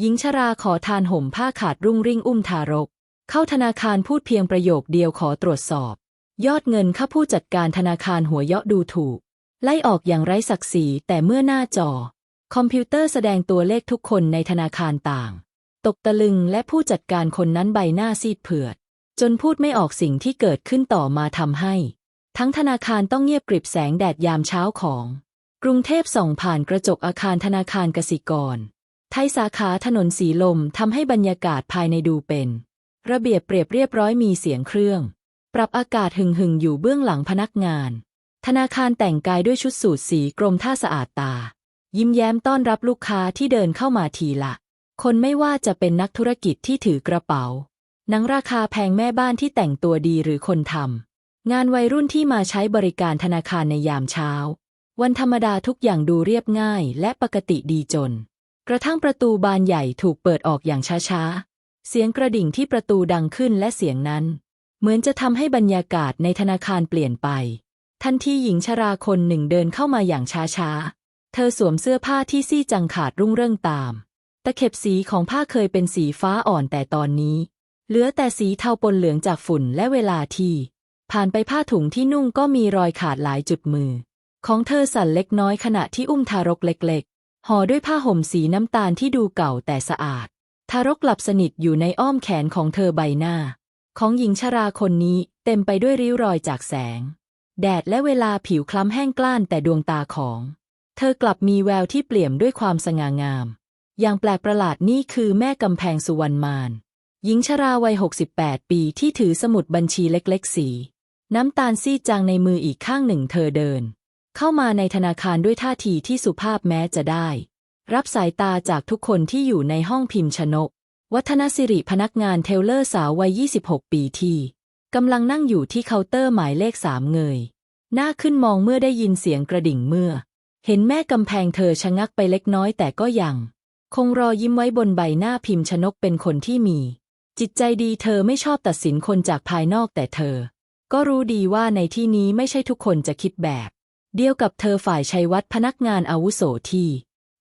หญิงชราขอทานห่มผ้าขาดรุ่งริ่งอุ้มทารก เข้าธนาคารพูดเพียงประโยคเดียวขอตรวจสอบ ยอดเงินข้าผู้จัดการธนาคารหัวเราะดูถูก ไล่ออกอย่างไร้ศักดิ์ศรีแต่เมื่อหน้าจอ คอมพิวเตอร์แสดงตัวเลขทุกคนในธนาคารต่าง ตกตะลึงและผู้จัดการคนนั้นใบหน้าซีดเผือด จนพูดไม่ออกสิ่งที่เกิดขึ้นต่อมาทำให้ ทั้งธนาคารต้องเงียบกริบแสงแดดยามเช้าของ กรุงเทพส่องผ่านกระจกอาคารธนาคารกสิกร ไทยสาขาถนนสีลมทำให้บรรยากาศภายในดูเป็น ระเบียบเปรียบเรียบร้อยมีเสียงเครื่อง ปรับอากาศหึงหึงอยู่เบื้องหลังพนักงาน ธนาคารแต่งกายด้วยชุดสูทสีกรมท่าสะอาดตา ยิ้มแย้มต้อนรับลูกค้าที่เดินเข้ามาทีละ คนไม่ว่าจะเป็นนักธุรกิจที่ถือกระเป๋า หนังราคาแพงแม่บ้านที่แต่งตัวดีหรือคนทำงานวัยรุ่นที่มาใช้บริการธนาคารในยามเช้า วันธรรมดาทุกอย่างดูเรียบง่ายและปกติดีจน กระทั่งประตูบานใหญ่ถูกเปิดออกอย่างช้าๆ เสียงกระดิ่งที่ประตูดังขึ้นและเสียงนั้น เหมือนจะทำให้บรรยากาศในธนาคารเปลี่ยนไป ทันทีหญิงชราคนหนึ่งเดินเข้ามาอย่างช้าๆ เธอสวมเสื้อผ้าที่ซี่จังขาดรุ่งเรื่องตาม ตะเข็บสีของผ้าเคยเป็นสีฟ้าอ่อนแต่ตอนนี้ เหลือแต่สีเทาปนเหลืองจากฝุ่นและเวลาที่ ผ่านไปผ้าถุงที่นุ่งก็มีรอยขาดหลายจุดมือ ของเธอสั่นเล็กน้อยขณะที่อุ้มทารกเล็ก ห่อด้วยผ้าห่มสีน้ำตาลที่ดูเก่าแต่สะอาด ทารกหลับสนิทอยู่ในอ้อมแขนของเธอใบหน้า ของหญิงชราคนนี้เต็มไปด้วยริ้วรอยจากแสง แดดและเวลาผิวคล้ำแห้งกล้านแต่ดวงตาของ เธอกลับมีแววที่เปลี่ยมด้วยความสง่างาม อย่างแปลกประหลาดนี่คือแม่กำแพงสุวรรณมานหญิงชราวัย 68 ปีที่ถือสมุดบัญชีเล็กๆสี น้ำตาลซีดจางในมืออีกข้างหนึ่งเธอเดิน เข้ามาในธนาคารด้วยท่าทีที่สุภาพแม้จะได้ รับสายตาจากทุกคนที่อยู่ในห้องพิมพ์ชนก วัฒนสิริพนักงานเทเลอร์สาววัย 26 ปีที่กำลังนั่งอยู่ที่เคาน์เตอร์หมายเลขสามเงย หน้าขึ้นมองเมื่อได้ยินเสียงกระดิ่งเมื่อ เห็นแม่กำแพงเธอชะงักไปเล็กน้อยแต่ก็ยัง คงรอยิ้มไว้บนใบหน้าพิมพ์ชนกเป็นคนที่มี จิตใจดีเธอไม่ชอบตัดสินคนจากภายนอกแต่เธอ ก็รู้ดีว่าในที่นี้ไม่ใช่ทุกคนจะคิดแบบ เดียวกับเธอฝ่ายชัยวัฒน์พนักงานอาวุโสที่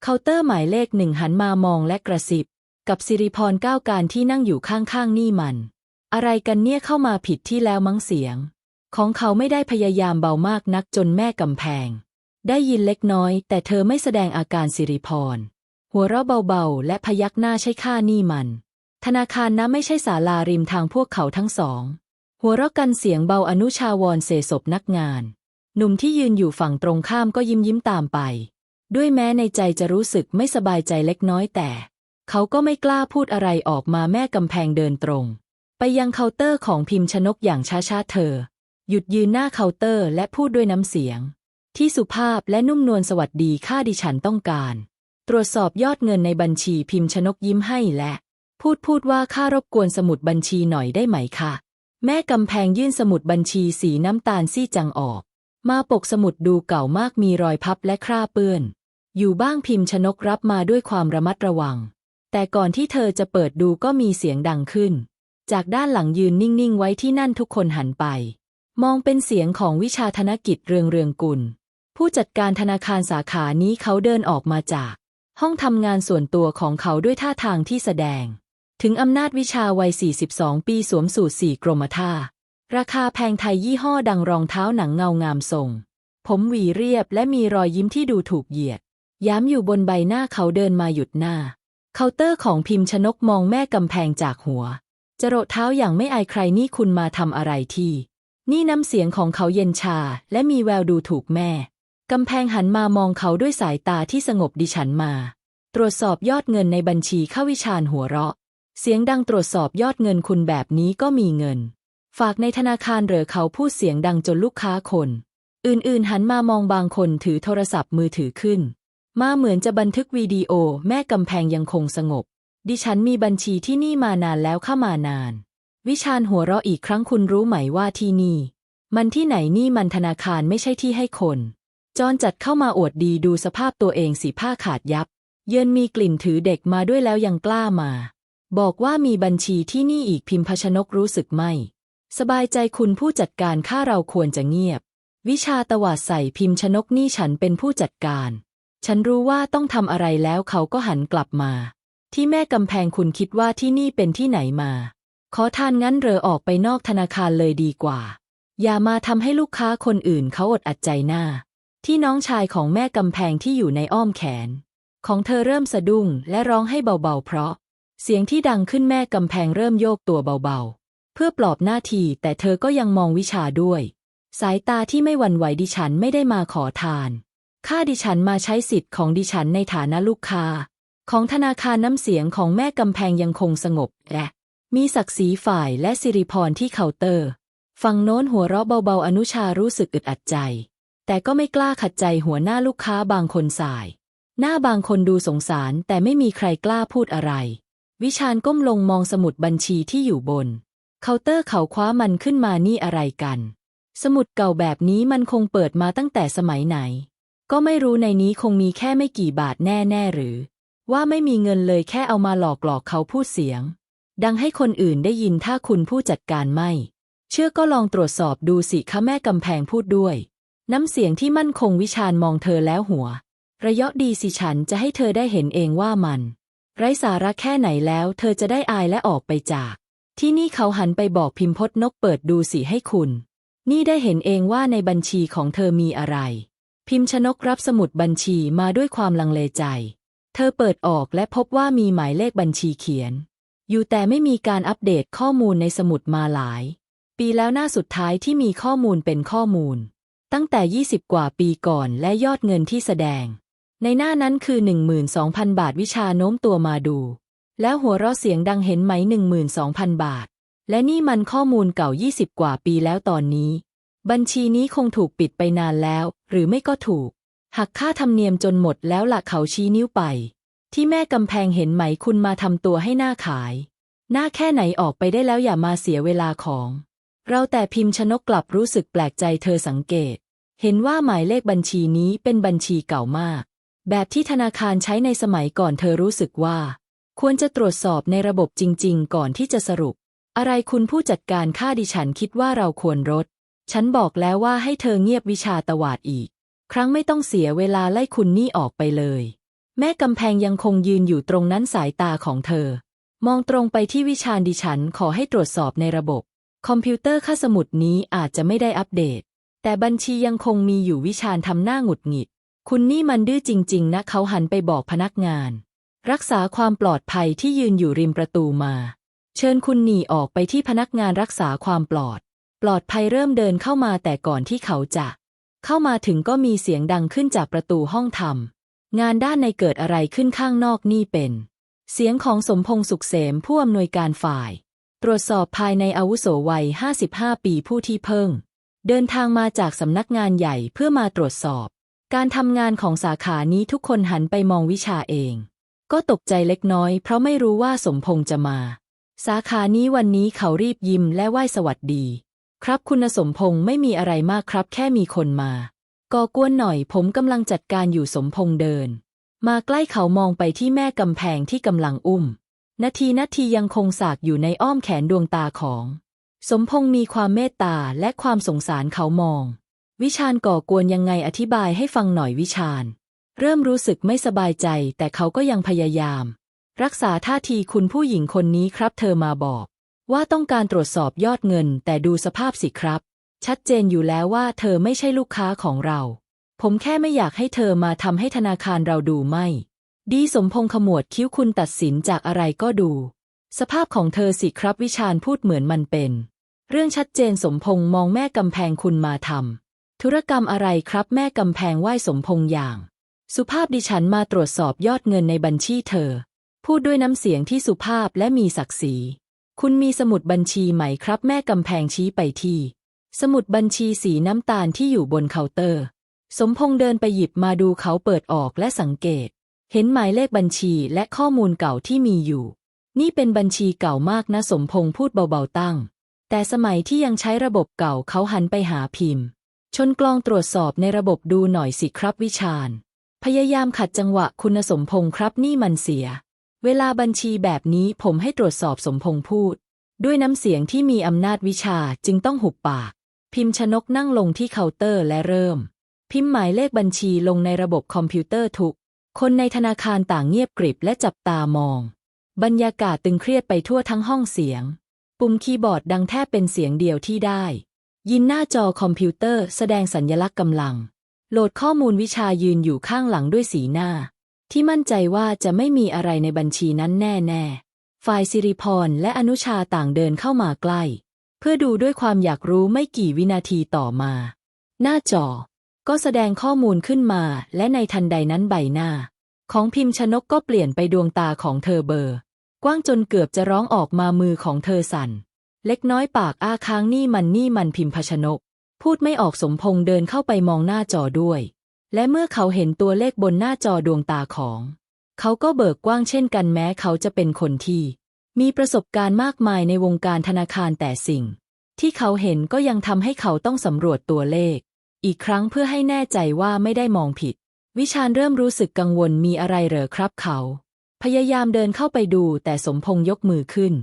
เคาน์เตอร์หมายเลขหนึ่งหันมามองและกระซิบ กับสิริพรก้าวการที่นั่งอยู่ข้างๆนี่มัน อะไรกันเนี่ยเข้ามาผิดที่แล้วมั้งเสียง ของเขาไม่ได้พยายามเบามากนักจนแม่กำแพง ได้ยินเล็กน้อย แต่เธอไม่แสดงอาการสิริพรหัวเราะเบาๆ และพยักหน้าใช่ค่านี่มัน ธนาคารนะไม่ใช่ศาลาริมทางพวกเขาทั้งสอง หัวเราะกันเสียงเบาอนุชาวรเสศพนักงาน หนุ่มที่ยืนอยู่ฝั่งตรงข้ามก็ยิ้มยิ้มตามไป ด้วยแม้ในใจจะรู้สึกไม่สบายใจเล็กน้อยแต่ เขาก็ไม่กล้าพูดอะไรออกมาแม่กำแพงเดินตรง ไปยังเคาน์เตอร์ของพิมพ์ชนกอย่างช้าๆเธอ หยุดยืนหน้าเคาน์เตอร์และพูดด้วยน้ำเสียง ที่สุภาพและนุ่มนวลสวัสดีค่าดิฉันต้องการ ตรวจสอบยอดเงินในบัญชีพิมพ์ชนกยิ้มให้และ พูดพูดว่าค่ารบกวนสมุดบัญชีหน่อยได้ไหมคะแม่กำแพงยื่นสมุดบัญชีสีน้ำตาลซีดจังออก มาปกสมุดดูเก่ามากมีรอยพับและคราเปื้อน อยู่บ้างพิมพ์ชนกรับมาด้วยความระมัดระวัง แต่ก่อนที่เธอจะเปิดดูก็มีเสียงดังขึ้น จากด้านหลังยืนนิ่งๆไว้ที่นั่นทุกคนหันไป มองเป็นเสียงของวิชาธนกิจเรืองเรืองกุล ผู้จัดการธนาคารสาขานี้เขาเดินออกมาจาก ห้องทำงานส่วนตัวของเขาด้วยท่าทางที่แสดง ถึงอำนาจวิชาวัย 42 ปีสวมสูทสีกรมท่า ราคาแพงไทยยี่ห้อดังรองเท้าหนังเงางามทรง ผมหวีเรียบและมีรอยยิ้มที่ดูถูกเหยียด ย้ำอยู่บนใบหน้าเขาเดินมาหยุดหน้า เคาน์เตอร์ของพิมพ์ชนกมองแม่กำแพงจากหัว จรดเท้าอย่างไม่อายใครนี่คุณมาทำอะไรที่ นี่น้ำเสียงของเขาเย็นชา และมีแววดูถูกแม่ กำแพงหันมามองเขาด้วยสายตาที่สงบดิฉันมา ตรวจสอบยอดเงินในบัญชีข้าวิชาญหัวเราะ เสียงดังตรวจสอบยอดเงินคุณแบบนี้ก็มีเงิน ฝากในธนาคารเหรอเขาพูดเสียงดังจนลูกค้าคน อื่นๆหันมามองบางคนถือโทรศัพท์มือถือขึ้น มาเหมือนจะบันทึกวิดีโอแม่กำแพงยังคงสงบ ดิฉันมีบัญชีที่นี่มานานแล้วเข้ามานาน วิชาญหัวเราะอีกครั้งคุณรู้ไหมว่าที่นี่ มันที่ไหนนี่มันธนาคารไม่ใช่ที่ให้คนจอนจัดเข้ามาอวดดีดูสภาพตัวเองสีผ้าขาดยับ เยินมีกลิ่นถือเด็กมาด้วยแล้วยังกล้ามา บอกว่ามีบัญชีที่นี่อีกพิมพชนกรู้สึกไม่ สบายใจคุณผู้จัดการข้าเราควรจะเงียบ วิชาตวาดใส่พิมพ์ชนกนี่ฉันเป็นผู้จัดการ ฉันรู้ว่าต้องทำอะไรแล้วเขาก็หันกลับมา ที่แม่กำแพงคุณคิดว่าที่นี่เป็นที่ไหนมา ขอทานงั้นเรอออกไปนอกธนาคารเลยดีกว่า อย่ามาทำให้ลูกค้าคนอื่นเขาอดอัดใจหน้า ที่น้องชายของแม่กำแพงที่อยู่ในอ้อมแขน ของเธอเริ่มสะดุ้งและร้องให้เบาๆเพราะ เสียงที่ดังขึ้นแม่กำแพงเริ่มโยกตัวเบาๆ เพื่อปลอบหน้าทีแต่เธอก็ยังมองวิชาด้วย สายตาที่ไม่หวั่นไหวดิฉันไม่ได้มาขอทานค่าดิฉันมาใช้สิทธิ์ของดิฉันในฐานะลูกค้า ของธนาคารน้ำเสียงของแม่กำแพงยังคงสงบและมีศักดิ์ศรีฝ่ายและสิริพรที่เคาน์เตอร์ฟังโน้นหัวเราะเบาๆ อนุชารู้สึกอึดอัดใจ แต่ก็ไม่กล้าขัดใจหัวหน้าลูกค้าบางคนสาย หน้าบางคนดูสงสารแต่ไม่มีใครกล้าพูดอะไร วิชาญก้มลงมองสมุดบัญชีที่อยู่บน เคาน์เตอร์เขาคว้ามันขึ้นมานี่อะไรกัน สมุดเก่าแบบนี้มันคงเปิดมาตั้งแต่สมัยไหน ก็ไม่รู้ในนี้คงมีแค่ไม่กี่บาทแน่ๆหรือ ว่าไม่มีเงินเลยแค่เอามาหลอกหลอกเขาพูดเสียง ดังให้คนอื่นได้ยินถ้าคุณผู้จัดการไม่ เชื่อก็ลองตรวจสอบดูสิคะแม่กำแพงพูดด้วย น้ำเสียงที่มั่นคงวิชาญมองเธอแล้วหัว ระยะดีสิฉันจะให้เธอได้เห็นเองว่ามัน ไร้สาระแค่ไหนแล้ว เธอจะได้อายและออกไปจาก ที่นี่เขาหันไปบอกพิมพศนกเปิดดูสิให้คุณ นี่ได้เห็นเองว่าในบัญชีของเธอมีอะไร พิมพ์ชนกรับสมุดบัญชีมาด้วยความลังเลใจ เธอเปิดออกและพบว่ามีหมายเลขบัญชีเขียน อยู่แต่ไม่มีการอัปเดตข้อมูลในสมุดมาหลาย ปีแล้วหน้าสุดท้ายที่มีข้อมูลเป็นข้อมูล ตั้งแต่ 20 กว่าปีก่อนและยอดเงินที่แสดง ในหน้านั้นคือ 12,000 บาทวิชาโน้มตัวมาดู แล้วหัวเราะเสียงดังเห็นไหม12,000บาท และนี่มันข้อมูลเก่า20กว่าปีแล้วตอนนี้ บัญชีนี้คงถูกปิดไปนานแล้ว หรือไม่ก็ถูก หักค่าธรรมเนียมจนหมดแล้วละเขาชี้นิ้วไป ที่แม่กำแพงเห็นไหมคุณมาทำตัวให้หน้าขาย หน้าแค่ไหนออกไปได้แล้วอย่ามาเสียเวลาของ เราแต่พิมพ์ชนกกลับรู้สึกแปลกใจเธอสังเกต เห็นว่าหมายเลขบัญชีนี้เป็นบัญชีเก่ามาก แบบที่ธนาคารใช้ในสมัยก่อนเธอรู้สึกว่า ควรจะตรวจสอบในระบบจริง ๆ ก่อนที่จะสรุป อะไรคุณผู้จัดการค่าดิฉันคิดว่าเราควรลดฉันบอกแล้วว่าให้เธอเงียบวิชาตวาดอีก ครั้งไม่ต้องเสียเวลาไล่คุณนี่ออกไปเลย แม่กำแพงยังคงยืนอยู่ตรงนั้นสายตาของเธอ มองตรงไปที่วิชาดิฉันขอให้ตรวจสอบในระบบ คอมพิวเตอร์ค่าสมุดนี้อาจจะไม่ได้อัปเดต แต่บัญชียังคงมีอยู่วิชาทำหน้าหงุดหงิด คุณนี่มันดื้อจริง ๆ นะเขาหันไปบอกพนักงาน รักษาความปลอดภัยที่ยืนอยู่ริมประตูมา เชิญคุณหนีออกไปที่พนักงานรักษาความปลอด ปลอดภัยเริ่มเดินเข้ามาแต่ก่อนที่เขาจะ เข้ามาถึงก็มีเสียงดังขึ้นจากประตูห้องทำงานด้านในเกิดอะไรขึ้นข้างนอกนี่เป็น เสียงของสมพงษ์สุขเสมผู้อำนวยการฝ่าย ตรวจสอบภายในอาวุโสวัย 55 ปีผู้ที่เพิ่ง เดินทางมาจากสำนักงานใหญ่เพื่อมาตรวจสอบ การทำงานของสาขานี้ทุกคนหันไปมองวิชาเอง ก็ตกใจเล็กน้อยเพราะไม่รู้ว่าสมพงษ์จะมา สาขานี้วันนี้เขารีบยิ้มและไหว้สวัสดี ครับคุณสมพงษ์ไม่มีอะไรมากครับแค่มีคนมา ก่อกวนหน่อยผมกำลังจัดการอยู่สมพงษ์เดิน มาใกล้เขามองไปที่แม่กำแพงที่กำลังอุ้ม นาทีนาทียังคงสากอยู่ในอ้อมแขนดวงตาของ สมพงษ์มีความเมตตาและความสงสารเขามอง วิชาญก่อกวนยังไงอธิบายให้ฟังหน่อยวิชาญ เริ่มรู้สึกไม่สบายใจ แต่เขาก็ยังพยายาม รักษาท่าทีคุณผู้หญิงคนนี้ครับ เธอมาบอก ว่าต้องการตรวจสอบยอดเงิน แต่ดูสภาพสิครับ ชัดเจนอยู่แล้วว่าเธอไม่ใช่ลูกค้าของเรา ผมแค่ไม่อยากให้เธอมาทำให้ธนาคารเราดูไม่ ดีสมพงษ์ขมวดคิ้วคุณตัดสินจากอะไรก็ดู สภาพของเธอสิครับวิชาญพูดเหมือนมันเป็น เรื่องชัดเจนสมพงษ์มองแม่กำแพงคุณมาทำธุรกรรมอะไรครับแม่กำแพงไหวสมพงษ์อย่าง สุภาพดิฉันมาตรวจสอบยอดเงินในบัญชีเธอ พูดด้วยน้ำเสียงที่สุภาพและมีศักดิ์ศรีคุณมีสมุดบัญชีไหมครับ แม่กำแพงชี้ไปที่ สมุดบัญชีสีน้ำตาลที่อยู่บนเคาน์เตอร์ สมพงษ์เดินไปหยิบมาดูเขาเปิดออกและสังเกต เห็นหมายเลขบัญชีและข้อมูลเก่าที่มีอยู่ นี่เป็นบัญชีเก่ามากนะสมพงษ์พูดเบาๆตั้ง แต่สมัยที่ยังใช้ระบบเก่าเขาหันไปหาพิมพ์ ชนกลองตรวจสอบในระบบดูหน่อยสิครับวิชาญ พยายามขัดจังหวะคุณสมพงษ์ครับนี่มันเสีย เวลาบัญชีแบบนี้ผมให้ตรวจสอบสมพงษ์พูด ด้วยน้ำเสียงที่มีอำนาจวิชาจึงต้องหุบปาก พิมพ์ชนกนั่งลงที่เคาน์เตอร์และเริ่ม พิมพ์หมายเลขบัญชีลงในระบบคอมพิวเตอร์ทุก คนในธนาคารต่างเงียบกริบและจับตามอง บรรยากาศตึงเครียดไปทั่วทั้งห้องเสียง ปุ่มคีย์บอร์ดดังแทบเป็นเสียงเดียวที่ได้ ยินหน้าจอคอมพิวเตอร์แสดงสัญลักษณ์กำลัง โหลดข้อมูลวิชายืนอยู่ข้างหลังด้วยสีหน้า ที่มั่นใจว่าจะไม่มีอะไรในบัญชีนั้นแน่ๆ ฝ่ายสิริพรและอนุชาต่างเดินเข้ามาใกล้ เพื่อดูด้วยความอยากรู้ไม่กี่วินาทีต่อมา หน้าจอ ก็แสดงข้อมูลขึ้นมา และในทันใดนั้นใบหน้า ของพิมพ์ชนกก็เปลี่ยนไปดวงตาของเธอเบอร์ กว้างจนเกือบจะร้องออกมามือของเธอสั่น เล็กน้อยปากอ้าค้างนี่มันนี่มันพิมพ์ชนก พูดไม่ออกสมพงษ์เดินเข้าไปมองหน้าจอด้วย และเมื่อเขาเห็นตัวเลขบนหน้าจอดวงตาของ เขาก็เบิกกว้างเช่นกันแม้เขาจะเป็นคนที่ มีประสบการณ์มากมายในวงการธนาคารแต่สิ่ง ที่เขาเห็นก็ยังทำให้เขาต้องสำรวจตัวเลข อีกครั้งเพื่อให้แน่ใจว่าไม่ได้มองผิด วิชาญเริ่มรู้สึกกังวลมีอะไรเหรอครับเขา พยายามเดินเข้าไปดูแต่สมพงษ์ยกมือขึ้น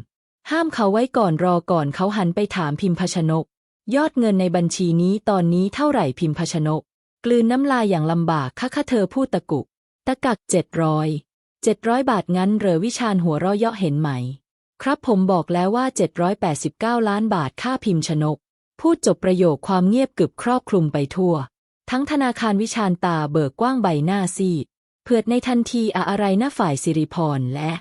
ห้ามเขาไว้ก่อนรอก่อนเขาหันไปถามพิมพชนก ยอดเงินในบัญชีนี้ตอนนี้เท่าไหร่พิมพชนก กลืนน้ำลายอย่างลำบากค่ะค่ะเธอพูดตะกุก ตะกักเจ็ดร้อยเจ็ดร้อยบาทงั้นเรอวิชาญหัวเราะเยาะเห็นไหม ครับผมบอกแล้วว่า 789 ล้านบาทค่าพิมพ์ชนก พูดจบประโยคความเงียบกึบครอบคลุมไปทั่ว ทั้งธนาคารวิชาญตาเบิกกว้างใบหน้าซีดเผือดในทันทีอะอะไรหนะฝ่ายสิริพรและ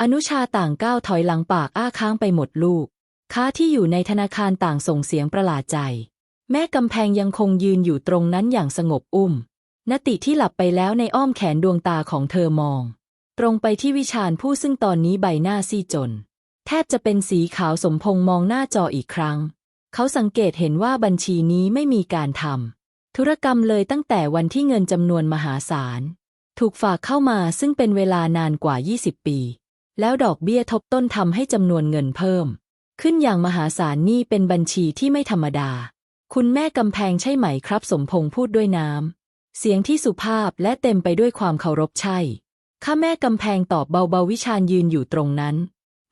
อนุชาต่างก้าวถอยหลังปากอ้าค้างไปหมดลูก ค้าที่อยู่ในธนาคารต่างส่งเสียงประหลาดใจ แม่กำแพงยังคงยืนอยู่ตรงนั้นอย่างสงบอุ้ม นติที่หลับไปแล้วในอ้อมแขนดวงตาของเธอมอง ตรงไปที่วิชาญผู้ซึ่งตอนนี้ใบหน้าซีจน แทบจะเป็นสีขาวสมพงมองหน้าจออีกครั้ง เขาสังเกตเห็นว่าบัญชีนี้ไม่มีการทำธุรกรรมเลยตั้งแต่วันที่เงินจำนวนมหาศาล ถูกฝากเข้ามาซึ่งเป็นเวลานานกว่า 20 ปี แล้วดอกเบี้ยทบต้นทำให้จำนวนเงินเพิ่ม ขึ้นอย่างมหาศาลนี่เป็นบัญชีที่ไม่ธรรมดา คุณแม่กำแพงใช่ไหมครับ สมพงษ์พูดด้วยน้ำ เสียงที่สุภาพและเต็มไปด้วยความเคารพใช่ ข้าแม่กำแพงตอบเบาๆวิชาญยืนอยู่ตรงนั้น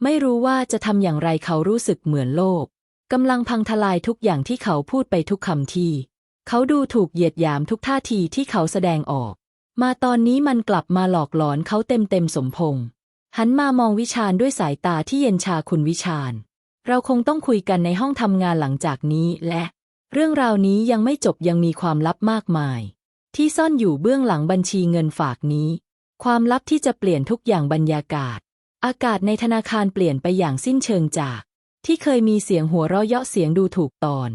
ไม่รู้ว่าจะทำอย่างไรเขารู้สึกเหมือนโลกกำลังพังทลายทุกอย่างที่เขาพูดไปทุกคำที่ เขาดูถูกเหยียดหยามทุกท่าทีที่เขาแสดงออก มาตอนนี้มันกลับมาหลอกหลอนเขาเต็มเต็มสมพงษ์หันมามองวิชาญด้วยสายตาที่เย็นชาคุณวิชาญ เราคงต้องคุยกันในห้องทำงานหลังจากนี้และ เรื่องราวนี้ยังไม่จบยังมีความลับมากมาย ที่ซ่อนอยู่เบื้องหลังบัญชีเงินฝากนี้ ความลับที่จะเปลี่ยนทุกอย่างบรรยากาศ อากาศในธนาคารเปลี่ยนไปอย่างสิ้นเชิงจาก ที่เคยมีเสียงหัวเราะเยาะเสียงดูถูกตอน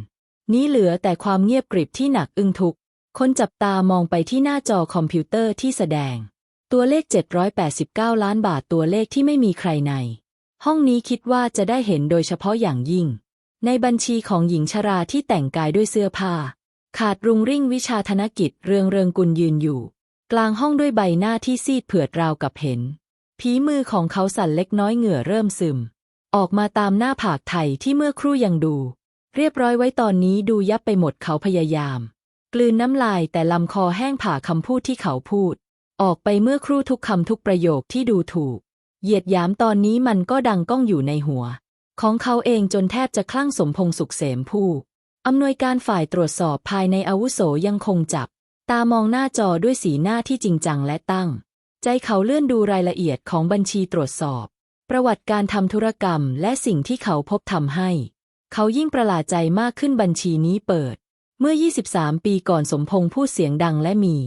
นี้เหลือแต่ความเงียบกริบที่หนักอึ้งทุก คนจับตามองไปที่หน้าจอคอมพิวเตอร์ที่แสดง ตัวเลข 789 ล้านบาทตัวเลขที่ไม่มีใครใน ห้องนี้คิดว่าจะได้เห็นโดยเฉพาะอย่างยิ่ง ในบัญชีของหญิงชราที่แต่งกายด้วยเสื้อผ้า ขาดรุงริ่งวิชาธนกิจเรืองเริงกุลยืนอยู่ กลางห้องด้วยใบหน้าที่ซีดเผือดราวกับเห็นผีมือของเขาสั่นเล็กน้อยเหงื่อเริ่มซึม ออกมาตามหน้าผากไทยที่เมื่อครู่ยังดู เรียบร้อยไว้ตอนนี้ดูยับไปหมดเขาพยายาม กลืนน้ำลายแต่ลำคอแห้งผ่าคำพูดที่เขาพูด ออกไปเมื่อครู่ทุกคำทุกประโยคที่ดูถูก เหยียดหยามตอนนี้มันก็ดังก้องอยู่ในหัว ของเขาเองจนแทบจะคลั่งสมพงสุขเสมผู้อำนวยการฝ่ายตรวจสอบภายในอาวุโสยังคงจับ ตามองหน้าจอด้วยสีหน้าที่จริงจังและตั้ง ใจเขาเลื่อนดูรายละเอียดของบัญชีตรวจสอบ ประวัติการทำธุรกรรมและสิ่งที่เขาพบทำให้ เขายิ่งประหลาดใจมากขึ้นบัญชีนี้เปิด เมื่อ 23 ปีก่อนสมพงษ์พูดเสียงดังและมี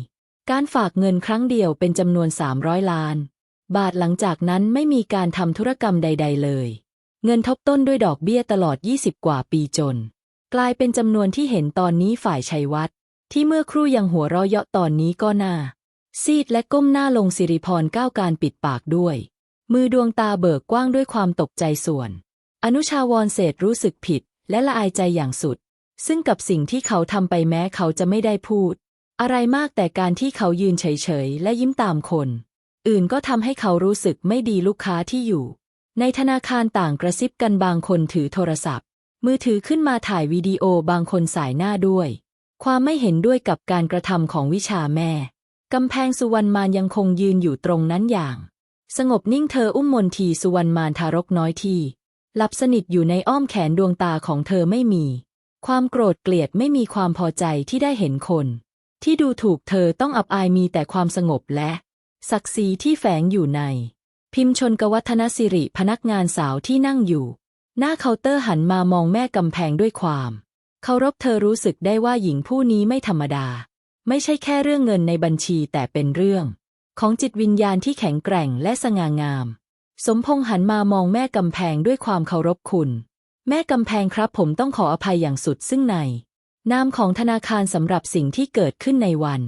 การฝากเงินครั้งเดียวเป็นจำนวน 300 ล้าน บาทหลังจากนั้นไม่มีการทำธุรกรรมใด ๆ เลย เงินทบต้นด้วยดอกเบี้ยตลอด 20 กว่าปีจน กลายเป็นจำนวนที่เห็นตอนนี้ฝ่ายชัยวัฒน์ที่เมื่อครู่ยังหัวเราะเยาะตอนนี้ก็น่า ซีดและก้มหน้าลงสิริพรก้าวการปิดปากด้วย มือดวงตาเบิกกว้างด้วยความตกใจส่วน อนุชาวรเศษรู้สึกผิดและละอายใจอย่างสุด ซึ่งกับสิ่งที่เขาทำไปแม้เขาจะไม่ได้พูด อะไรมากแต่การที่เขายืนเฉยๆ และยิ้มตามคน อื่นก็ทำให้เขารู้สึกไม่ดีลูกค้าที่อยู่ ในธนาคารต่างกระซิบกันบางคนถือโทรศัพท์ มือถือขึ้นมาถ่ายวิดีโอบางคนสายหน้าด้วย ความไม่เห็นด้วยกับการกระทำของวิชาแม่กำแพงสุวรรณมานยังคงยืนอยู่ตรงนั้นอย่าง สงบนิ่งเธออุ้มมนทีสุวรรณมานทารกน้อยที่หลับสนิทอยู่ในอ้อมแขนดวงตาของเธอไม่มี ความโกรธเกลียดไม่มีความพอใจที่ได้เห็นคน ที่ดูถูกเธอต้องอับอายมีแต่ความสงบและ ศักดิ์ศรีที่แฝงอยู่ใน พิมพ์ชนกวัฒนสิริพนักงานสาวที่นั่งอยู่ หน้าเคาน์เตอร์หันมามองแม่กำแพงด้วยความเคารพเธอรู้สึกได้ว่าหญิงผู้นี้ไม่ธรรมดา ไม่ใช่แค่เรื่องเงินในบัญชีแต่เป็นเรื่อง ของจิตวิญญาณที่แข็งแกร่งและสง่างาม สมพงษ์หันมามองแม่กำแพงด้วยความเคารพคุณ แม่กำแพงครับผมต้องขออภัยอย่างสุดซึ่งในนามของธนาคารสำหรับสิ่งที่เกิดขึ้นในวัน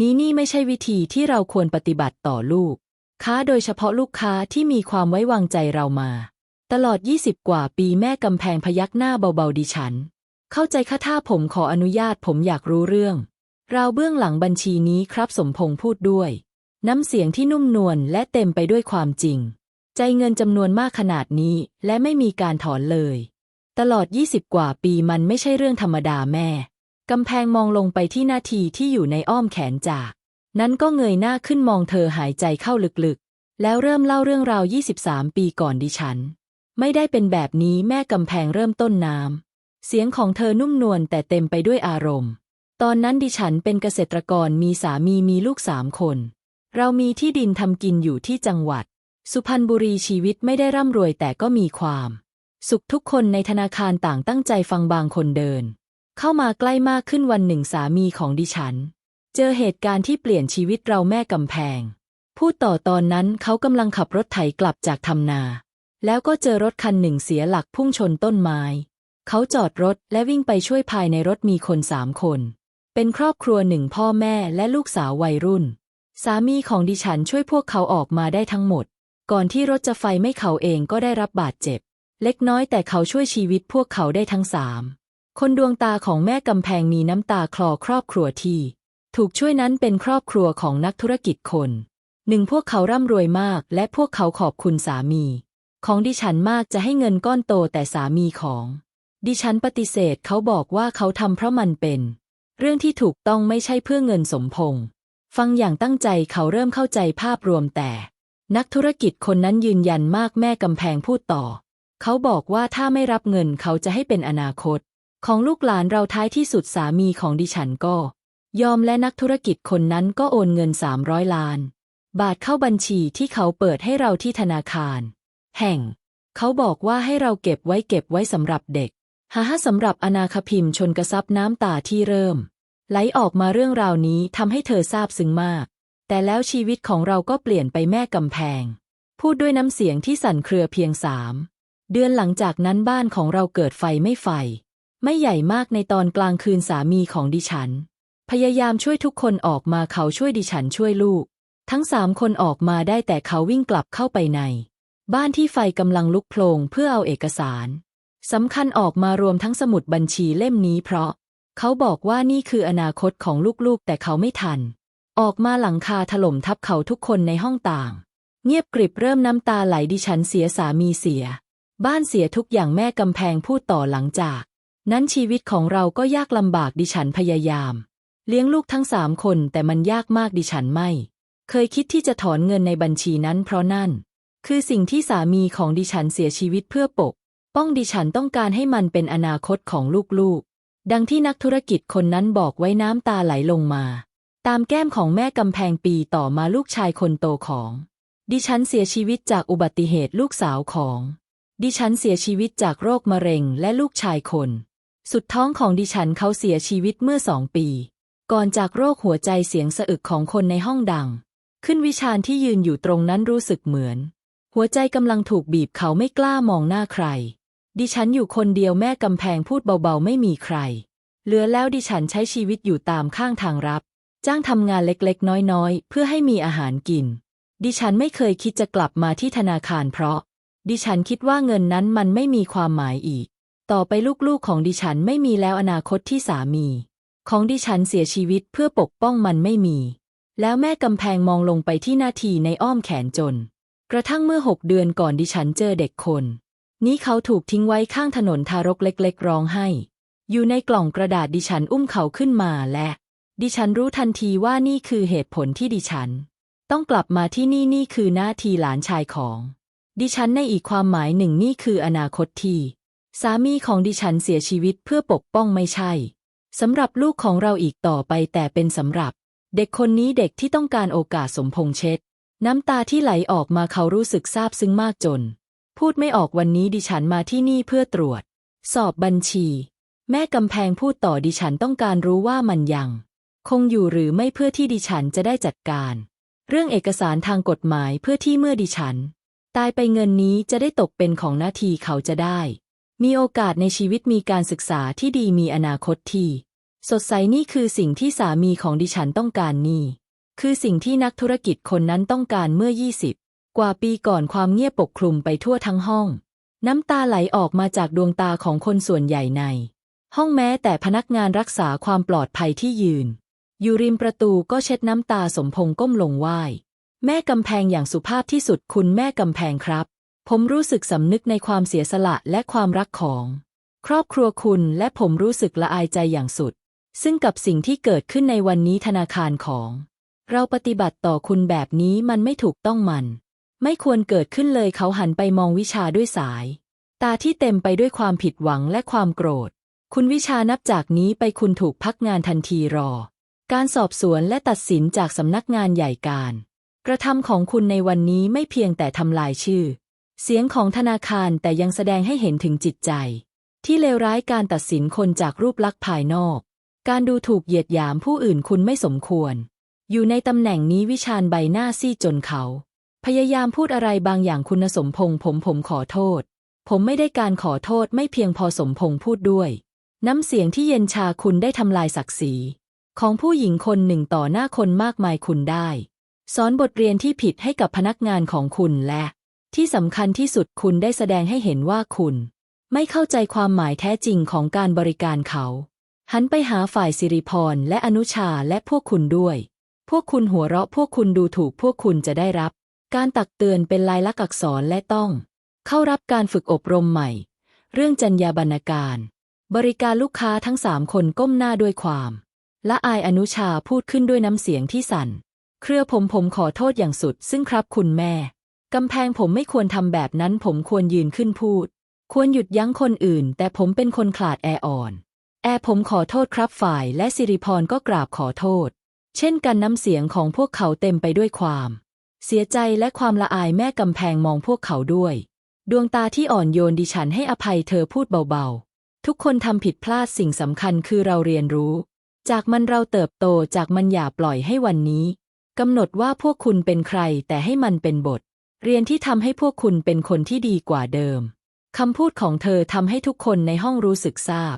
นี้นี่ไม่ใช่วิธีที่เราควรปฏิบัติต่อลูกค้าโดยเฉพาะลูกค้าที่มีความไว้วางใจเรามา ตลอด 20 กว่าปีแม่กำแพงพยักหน้าเบาๆดิฉัน เข้าใจค่ะถ้าผมขออนุญาตผมอยากรู้เรื่อง เราเบื้องหลังบัญชีนี้ครับสมพงษ์พูดด้วย น้ำเสียงที่นุ่มนวลและเต็มไปด้วยความจริง ใจเงินจำนวนมากขนาดนี้และไม่มีการถอนเลย ตลอด 20 กว่าปีมันไม่ใช่เรื่องธรรมดาแม่ กำแพงมองลงไปที่นาทีที่อยู่ในอ้อมแขนจากนั้นก็เงยหน้าขึ้นมองเธอหายใจเข้าลึกๆ แล้วเริ่มเล่าเรื่องราว 23 ปีก่อนดิฉัน ไม่ได้เป็นแบบนี้แม่กำแพงเริ่มต้นน้ำ เสียงของเธอนุ่มนวลแต่เต็มไปด้วยอารมณ์ ตอนนั้นดิฉันเป็นเกษตรกรมีสามีมีลูกสามคน เรามีที่ดินทำกินอยู่ที่จังหวัด สุพรรณบุรีชีวิตไม่ได้ร่ำรวยแต่ก็มีความ สุขทุกคนในธนาคารต่างตั้งใจฟังบางคนเดิน เข้ามาใกล้มากขึ้นวันหนึ่งสามีของดิฉัน เจอเหตุการณ์ที่เปลี่ยนชีวิตเราแม่กำแพง พูดต่อตอนนั้นเขากำลังขับรถไถกลับจากทำนา แล้วก็เจอรถคันหนึ่งเสียหลักพุ่งชนต้นไม้ เขาจอดรถและวิ่งไปช่วยภายในรถมีคนสามคน เป็นครอบครัวหนึ่งพ่อแม่และลูกสาววัยรุ่น สามีของดิฉันช่วยพวกเขาออกมาได้ทั้งหมด ก่อนที่รถจะไฟไม่เขาเองก็ได้รับบาดเจ็บ เล็กน้อยแต่เขาช่วยชีวิตพวกเขาได้ทั้งสาม คนดวงตาของแม่กำแพงมีน้ำตาคลอครอบครัวที่ ถูกช่วยนั้นเป็นครอบครัวของนักธุรกิจคนหนึ่งพวกเขาร่ำรวยมาก และพวกเขาขอบคุณสามี ของดิฉันมากจะให้เงินก้อนโตแต่สามีของ ดิฉันปฏิเสธเขาบอกว่าเขาทำเพราะมันเป็น เรื่องที่ถูกต้องไม่ใช่เพื่อเงินสมพงษ์ฟังอย่างตั้งใจเขาเริ่มเข้าใจภาพรวมแต่ นักธุรกิจคนนั้นยืนยันมากแม่กำแพงพูดต่อ เขาบอกว่าถ้าไม่รับเงินเขาจะให้เป็นอนาคต ของลูกหลานเราท้ายที่สุดสามีของดิฉันก็ ยอมและนักธุรกิจคนนั้นก็โอนเงิน 300 ล้าน บาทเข้าบัญชีที่เขาเปิดให้เราที่ธนาคาร แห่ง เขาบอกว่าให้เราเก็บไว้เก็บไว้สำหรับเด็กหาสำหรับอนาคพิมพ์ชนกระซับน้ำตาที่เริ่ม ไหลออกมาเรื่องราวนี้ทำให้เธอซาบซึ้งมาก แต่แล้วชีวิตของเราก็เปลี่ยนไปแม่กำแพง พูดด้วยน้ำเสียงที่สั่นเครือเพียงสามเดือนหลังจากนั้นบ้านของเราเกิดไฟไม่ไฟ ไม่ใหญ่มากในตอนกลางคืนสามีของดิฉัน พยายามช่วยทุกคนออกมาเขาช่วยดิฉันช่วยลูก ทั้งสามคนออกมาได้แต่เขาวิ่งกลับเข้าไปใน บ้านที่ไฟกำลังลุกโพลงเพื่อเอาเอกสารสำคัญออกมารวมทั้งสมุดบัญชีเล่มนี้เพราะ เขาบอกว่านี่คืออนาคตของลูกๆ แต่เขาไม่ทัน ออกมาหลังคาถล่มทับเขาทุกคนในห้องต่าง เงียบกริบเริ่มน้ำตาไหลดิฉันเสียสามีเสีย บ้านเสียทุกอย่างแม่กำแพงพูดต่อหลังจาก นั้นชีวิตของเราก็ยากลำบากดิฉันพยายาม เลี้ยงลูกทั้งสามคนแต่มันยากมากดิฉันไม่ เคยคิดที่จะถอนเงินในบัญชีนั้นเพราะนั่น คือสิ่งที่สามีของดิฉันเสียชีวิตเพื่อปก ป้องดิฉันต้องการให้มันเป็นอนาคตของลูกๆ ดังที่นักธุรกิจคนนั้นบอกไว้น้ำตาไหลลงมา ตามแก้มของแม่กำแพงปีต่อมาลูกชายคนโตของ ดิฉันเสียชีวิตจากอุบัติเหตุลูกสาวของ ดิฉันเสียชีวิตจากโรคมะเร็งและลูกชายคน สุดท้องของดิฉันเขาเสียชีวิตเมื่อสองปี ก่อนจากโรคหัวใจเสียงสะอึกของคนในห้องดัง ขึ้นวิชาญที่ยืนอยู่ตรงนั้นรู้สึกเหมือน หัวใจกำลังถูกบีบเขาไม่กล้ามองหน้าใคร ดิฉันอยู่คนเดียวแม่กำแพงพูดเบาๆไม่มีใคร เหลือแล้วดิฉันใช้ชีวิตอยู่ตามข้างทางรับ จ้างทำงานเล็กๆ น้อยๆ เพื่อให้มีอาหารกิน ดิฉันไม่เคยคิดจะกลับมาที่ธนาคารเพราะ ดิฉันคิดว่าเงินนั้นมันไม่มีความหมายอีก ต่อไปลูกๆของดิฉันไม่มีแล้วอนาคตที่สามี ของดิฉันเสียชีวิตเพื่อปกป้องมันไม่มี แล้วแม่กำแพงมองลงไปที่นาทีในอ้อมแขนจน กระทั่งเมื่อหกเดือนก่อนดิฉันเจอเด็กคน นี้เขาถูกทิ้งไว้ข้างถนนทารกเล็กๆ ร้องไห้ อยู่ในกล่องกระดาษดิฉันอุ้มเขาขึ้นมาและ ดิฉันรู้ทันทีว่านี่คือเหตุผลที่ดิฉัน ต้องกลับมาที่นี่นี่คือหน้าที่หลานชายของ ดิฉันในอีกความหมายหนึ่งนี่คืออนาคตที่ สามีของดิฉันเสียชีวิตเพื่อปกป้องไม่ใช่สำหรับลูกของเราอีกต่อไปแต่เป็นสำหรับ เด็กคนนี้เด็กที่ต้องการโอกาสสมพงษ์เช็ด น้ำตาที่ไหลออกมาเขารู้สึกซาบซึ้งมากจน พูดไม่ออกวันนี้ดิฉันมาที่นี่เพื่อตรวจ สอบบัญชี แม่กำแพงพูดต่อดิฉันต้องการรู้ว่ามันยัง คงอยู่หรือไม่เพื่อที่ดิฉันจะได้จัดการ เรื่องเอกสารทางกฎหมายเพื่อที่เมื่อดิฉัน ตายไปเงินนี้จะได้ตกเป็นของนาทีเขาจะได้ มีโอกาสในชีวิตมีการศึกษาที่ดีมีอนาคตที่ สดใสนี่คือสิ่งที่สามีของดิฉันต้องการนี่ คือสิ่งที่นักธุรกิจคนนั้นต้องการเมื่อ 20 กว่าปีก่อนความเงียบปกคลุมไปทั่วทั้งห้อง น้ำตาไหลออกมาจากดวงตาของคนส่วนใหญ่ใน ห้องแม้แต่พนักงานรักษาความปลอดภัยที่ยืน อยู่ริมประตูก็เช็ดน้ำตาสมพงก้มลงไหว้แม่กำแพงอย่างสุภาพที่สุดคุณแม่กำแพงครับ ผมรู้สึกสำนึกในความเสียสละและความรักของ ครอบครัวคุณและผมรู้สึกละอายใจอย่างสุด ซึ่งกับสิ่งที่เกิดขึ้นในวันนี้ธนาคารของ เราปฏิบัติต่อคุณแบบนี้มันไม่ถูกต้องมัน ไม่ควรเกิดขึ้นเลยเขาหันไปมองวิชาด้วยสาย ตาที่เต็มไปด้วยความผิดหวังและความโกรธ คุณวิชานับจากนี้ไปคุณถูกพักงานทันทีรอ การสอบสวนและตัดสินจากสำนักงานใหญ่การ กระทำของคุณในวันนี้ไม่เพียงแต่ทำลายชื่อ เสียงของธนาคารแต่ยังแสดงให้เห็นถึงจิตใจ ที่เลวร้ายการตัดสินคนจากรูปลักษณ์ภายนอก การดูถูกเหยียดหยามผู้อื่นคุณไม่สมควร อยู่ในตำแหน่งนี้วิชาญใบหน้าซีดจนเขา พยายามพูดอะไรบางอย่างคุณสมพงษ์ผมผมขอโทษ ผมไม่ได้การขอโทษไม่เพียงพอสมพงษ์พูดด้วย น้ำเสียงที่เย็นชาคุณได้ทำลายศักดิ์ศรีของผู้หญิงคนหนึ่งต่อหน้าคนมากมายคุณได้ สอนบทเรียนที่ผิดให้กับพนักงานของคุณและ ที่สำคัญที่สุดคุณได้แสดงให้เห็นว่าคุณ ไม่เข้าใจความหมายแท้จริงของการบริการเขา หันไปหาฝ่ายสิริพรและอนุชาและพวกคุณด้วย พวกคุณหัวเราะพวกคุณดูถูกพวกคุณจะได้รับ การตักเตือนเป็นลายลักษณ์อักษรและต้อง เข้ารับการฝึกอบรมใหม่ เรื่องจรรยาบรรณการ บริการลูกค้าทั้งสามคนก้มหน้าด้วยความ ละอายอนุชาพูดขึ้นด้วยน้ำเสียงที่สั่น เครือผมผมขอโทษอย่างสุดซึ่งครับคุณแม่ กำแพงผมไม่ควรทำแบบนั้นผมควรยืนขึ้นพูด ควรหยุดยั้งคนอื่น แต่ผมเป็นคนขลาดแออ่อน แอผมขอโทษครับฝ่ายและสิริพรก็กราบขอโทษ เช่นกันน้ำเสียงของพวกเขาเต็มไปด้วยความ เสียใจและความละอายแม่กำแพงมองพวกเขาด้วย ดวงตาที่อ่อนโยนดิฉันให้อภัยเธอพูดเบาๆ ทุกคนทำผิดพลาดสิ่งสำคัญคือเราเรียนรู้ จากมันเราเติบโตจากมันอย่าปล่อยให้วันนี้กำหนดว่าพวกคุณเป็นใครแต่ให้มันเป็นบท เรียนที่ทำให้พวกคุณเป็นคนที่ดีกว่าเดิม คำพูดของเธอทำให้ทุกคนในห้องรู้สึกทราบ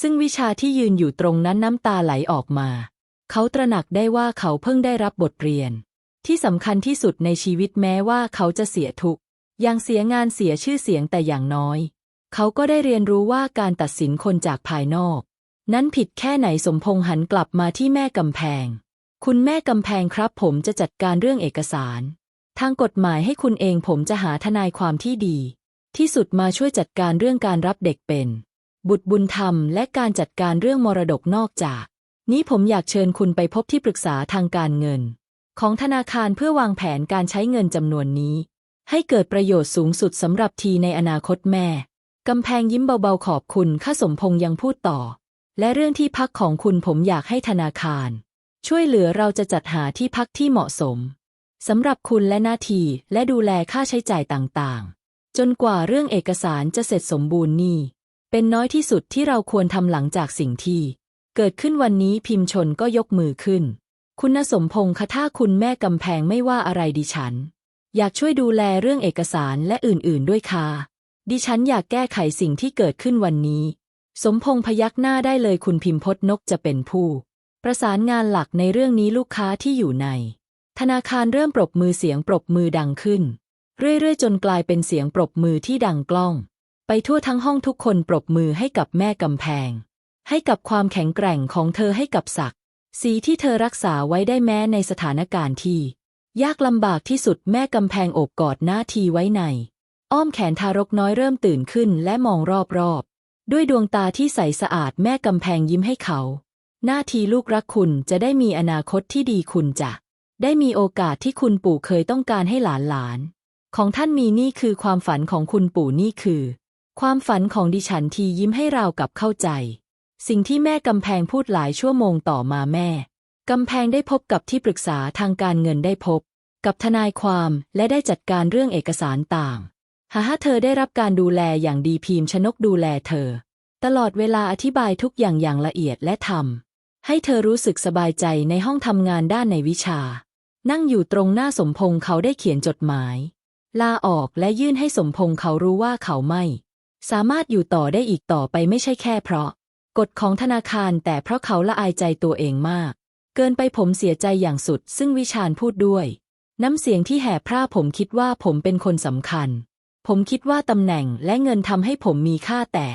ซึ่งวิชาที่ยืนอยู่ตรงนั้นน้ำตาไหลออกมา เขาตระหนักได้ว่าเขาเพิ่งได้รับบทเรียน ที่สำคัญที่สุดในชีวิตแม้ว่าเขาจะเสียทุกอย่างเสียงานเสียชื่อเสียงแต่อย่างน้อย เขาก็ได้เรียนรู้ว่าการตัดสินคนจากภายนอก นั้นผิดแค่ไหนสมพงษ์หันกลับมาที่แม่กำแพง คุณแม่กำแพงครับผมจะจัดการเรื่องเอกสาร ทางกฎหมายให้คุณเองผมจะหาทนายความที่ดี ที่สุดมาช่วยจัดการเรื่องการรับเด็กเป็น บุตรบุญธรรม และการจัดการเรื่องมรดกนอกจาก นี้ผมอยากเชิญคุณไปพบที่ปรึกษาทางการเงิน ของธนาคารเพื่อวางแผนการใช้เงินจำนวนนี้ ให้เกิดประโยชน์สูงสุดสำหรับทีในอนาคตแม่กำแพงยิ้มเบาๆขอบคุณข้าสมพงษ์ยังพูดต่อ และเรื่องที่พักของคุณผมอยากให้ธนาคาร ช่วยเหลือเราจะจัดหาที่พักที่เหมาะสม สำหรับคุณและหน้าที่และดูแลค่าใช้จ่ายต่างๆ จนกว่าเรื่องเอกสารจะเสร็จสมบูรณ์นี่ เป็นน้อยที่สุดที่เราควรทำหลังจากสิ่งที่ เกิดขึ้นวันนี้พิมพ์ชนก็ยกมือขึ้น คุณสมพงษ์คะถ้าคุณแม่กำแพงไม่ว่าอะไรดิฉัน อยากช่วยดูแลเรื่องเอกสารและอื่นๆด้วยค่ะดิฉันอยากแก้ไขสิ่งที่เกิดขึ้นวันนี้ สมพงษ์พยักหน้าได้เลยคุณพิมพศนกจะเป็นผู้ ประสานงานหลักในเรื่องนี้ลูกค้าที่อยู่ใน ธนาคารเริ่มปรบมือเสียงปรบมือดังขึ้น เรื่อยๆ จนกลายเป็นเสียงปรบมือที่ดังกล้อง ไปทั่วทั้งห้องทุกคนปรบมือให้กับแม่กำแพง ให้กับความแข็งแกร่งของเธอให้กับศักดิ์สีที่เธอรักษาไว้ได้แม้ในสถานการณ์ที่ ยากลำบากที่สุดแม่กำแพงโอบกอดหน้าทีไว้ใน อ้อมแขนทารกน้อยเริ่มตื่นขึ้นและมองรอบๆ ด้วยดวงตาที่ใสสะอาดแม่กำแพงยิ้มให้เขา หน้าทีลูกรักคุณจะได้มีอนาคตที่ดีคุณจะ ได้มีโอกาสที่คุณปู่เคยต้องการให้หลานหลาน ของท่านมีนี่คือความฝันของคุณปู่นี่คือ ความฝันของดิฉันทียิ้มให้เรากับเข้าใจ สิ่งที่แม่กำแพงพูดหลายชั่วโมงต่อมาแม่ กำแพงได้พบกับที่ปรึกษาทางการเงินได้พบ กับทนายความและได้จัดการเรื่องเอกสารต่างหาเธอได้รับการดูแลอย่างดีพิมพ์ชนกดูแลเธอ ตลอดเวลาอธิบายทุกอย่างอย่างละเอียดและทำให้เธอรู้สึกสบายใจในห้องทำงานด้านในวิชา นั่งอยู่ตรงหน้าสมพงษ์เขาได้เขียนจดหมาย ลาออกและยื่นให้สมพงษ์เขารู้ว่าเขาไม่ สามารถอยู่ต่อได้อีกต่อไปไม่ใช่แค่เพราะ กฎของธนาคารแต่เพราะเขาละอายใจตัวเองมาก เกินไปผมเสียใจอย่างสุด ซึ่งวิชาญพูดด้วย น้ำเสียงที่แหบพร่าผมคิดว่าผมเป็นคนสำคัญ ผมคิดว่าตำแหน่งและเงินทำให้ผมมีค่าแต่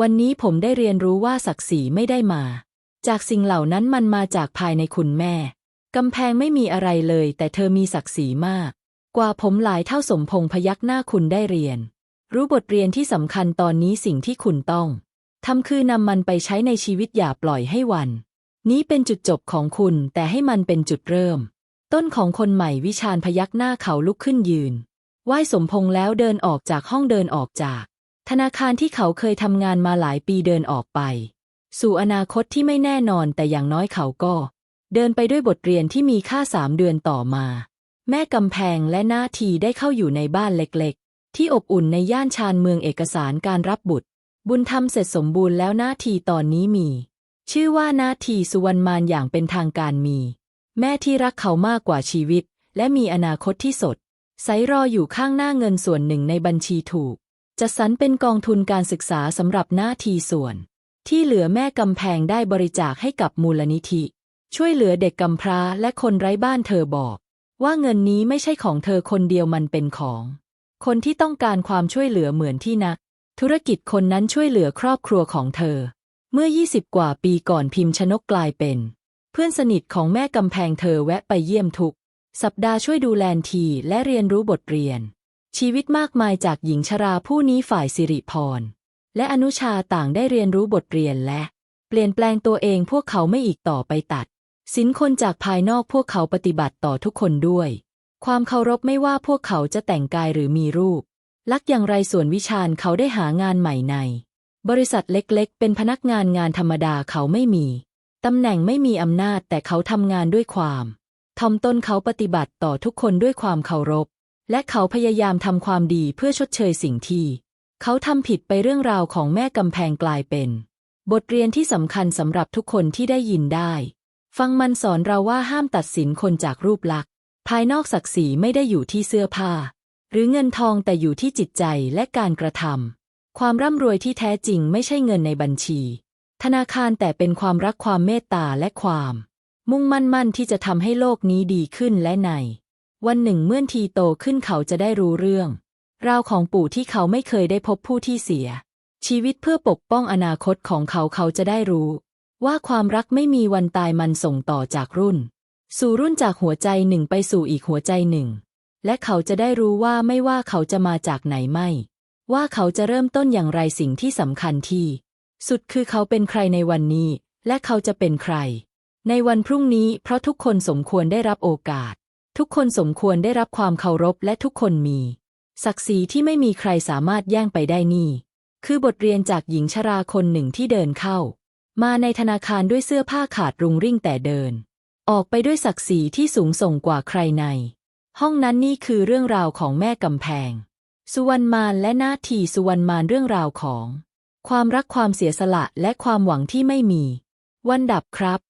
วันนี้ผมได้เรียนรู้ว่าศักดิ์ศรีไม่ได้มา จากสิ่งเหล่านั้นมันมาจากภายในคุณแม่ กำแพงไม่มีอะไรเลย แต่เธอมีศักดิ์ศรีมาก กว่าผมหลายเท่าสมพงษพยักหน้าคุณได้เรียน รู้บทเรียนที่สำคัญตอนนี้สิ่งที่คุณต้องทำคือนำมันไปใช้ในชีวิตอย่าปล่อยให้วัน นี้เป็นจุดจบของคุณ แต่ให้มันเป็นจุดเริ่ม ต้นของคนใหม่วิชาญพยักหน้าเขาลุกขึ้นยืนไหว้สมพงษ์แล้วเดินออกจากห้องเดินออกจาก ธนาคารที่เขาเคยทำงานมาหลายปีเดินออกไป สู่อนาคตที่ไม่แน่นอนแต่อย่างน้อยเขาก็ เดินไปด้วยบทเรียนที่มีค่าสามเดือนต่อมา แม่กำแพงและหน้าทีได้เข้าอยู่ในบ้านเล็กๆ ที่อบอุ่นในย่านชานเมืองเอกสารการรับบุตร บุญธรรมเสร็จสมบูรณ์แล้วหน้าทีตอนนี้มี ชื่อว่าหน้าทีสุวรรณมานอย่างเป็นทางการมี แม่ที่รักเขามากกว่าชีวิต และมีอนาคตที่สดใสรออยู่ข้างหน้าเงินส่วนหนึ่งในบัญชีถูกจัดสรรเป็นกองทุนการศึกษาสำหรับหน้าทีส่วน ที่เหลือแม่กำแพงได้บริจาคให้กับมูลนิธิ ช่วยเหลือเด็กกำพร้าและคนไร้บ้านเธอบอก ว่าเงินนี้ไม่ใช่ของเธอคนเดียวมันเป็นของ คนที่ต้องการความช่วยเหลือเหมือนที่นัก ธุรกิจคนนั้นช่วยเหลือครอบครัวของเธอ เมื่อ 20 กว่าปีก่อนพิมพ์ชนกกลายเป็น เพื่อนสนิทของแม่กำแพงเธอแวะไปเยี่ยมทุก สัปดาห์ช่วยดูแลทีและเรียนรู้บทเรียน ชีวิตมากมายจากหญิงชราผู้นี้ฝ่ายสิริพรและอนุชาต่างได้เรียนรู้บทเรียนและ เปลี่ยนแปลงตัวเองพวกเขาไม่อีกต่อไปตัด สินคนจากภายนอกพวกเขาปฏิบัติต่อทุกคนด้วย ความเคารพไม่ว่าพวกเขาจะแต่งกายหรือมีรูป ลักษอย่างไรส่วนวิชาญเขาได้หางานใหม่ใน บริษัทเล็กๆ เป็นพนักงานงานธรรมดาเขาไม่มีตำแหน่งไม่มีอำนาจแต่เขาทำงานด้วยความทอมตนเขาปฏิบัติต่อทุกคนด้วยความเคารพ และเขาพยายามทำความดีเพื่อชดเชยสิ่งที่เขาทำผิดไปเรื่องราวของแม่กำแพงกลายเป็น บทเรียนที่สำคัญสำหรับทุกคนที่ได้ยินได้ ฟังมันสอนเราว่าห้ามตัดสินคนจากรูปลักษณ์ ภายนอกศักดิ์ศรีไม่ได้อยู่ที่เสื้อผ้า หรือเงินทองแต่อยู่ที่จิตใจและการกระทำความร่ำรวยที่แท้จริงไม่ใช่เงินในบัญชี ธนาคารแต่เป็นความรักความเมตตาและความ มุ่งมั่นมั่นที่จะทำให้โลกนี้ดีขึ้นและใน วันหนึ่งเมื่อทีโตขึ้นเขาจะได้รู้เรื่องราวของปู่ที่เขาไม่เคยได้พบผู้ที่เสีย ชีวิตเพื่อปกป้องอนาคตของเขาเขาจะได้รู้ ว่าความรักไม่มีวันตายมันส่งต่อจากรุ่น สู่รุ่นจากหัวใจหนึ่งไปสู่อีกหัวใจหนึ่ง และเขาจะได้รู้ว่าไม่ว่าเขาจะมาจากไหนไม่ ว่าเขาจะเริ่มต้นอย่างไรสิ่งที่สำคัญที่ สุดคือเขาเป็นใครในวันนี้ และเขาจะเป็นใคร ในวันพรุ่งนี้เพราะทุกคนสมควรได้รับโอกาส ทุกคนสมควรได้รับความเคารพและทุกคนมี ศักดิ์ศรีที่ไม่มีใครสามารถแย่งไปได้นี่ คือบทเรียนจากหญิงชราคนหนึ่งที่เดินเข้า มาในธนาคารด้วยเสื้อผ้าขาดรุงริ่งแต่เดิน ออกไปด้วยศักดิ์ศรีที่สูงส่งกว่าใครใน ห้องนั้นนี่คือเรื่องราวของแม่กำแพง สุวรรณมานและนาทีสุวรรณมานเรื่องราวของ ความรักความเสียสละและความหวังที่ไม่มี วันดับครับ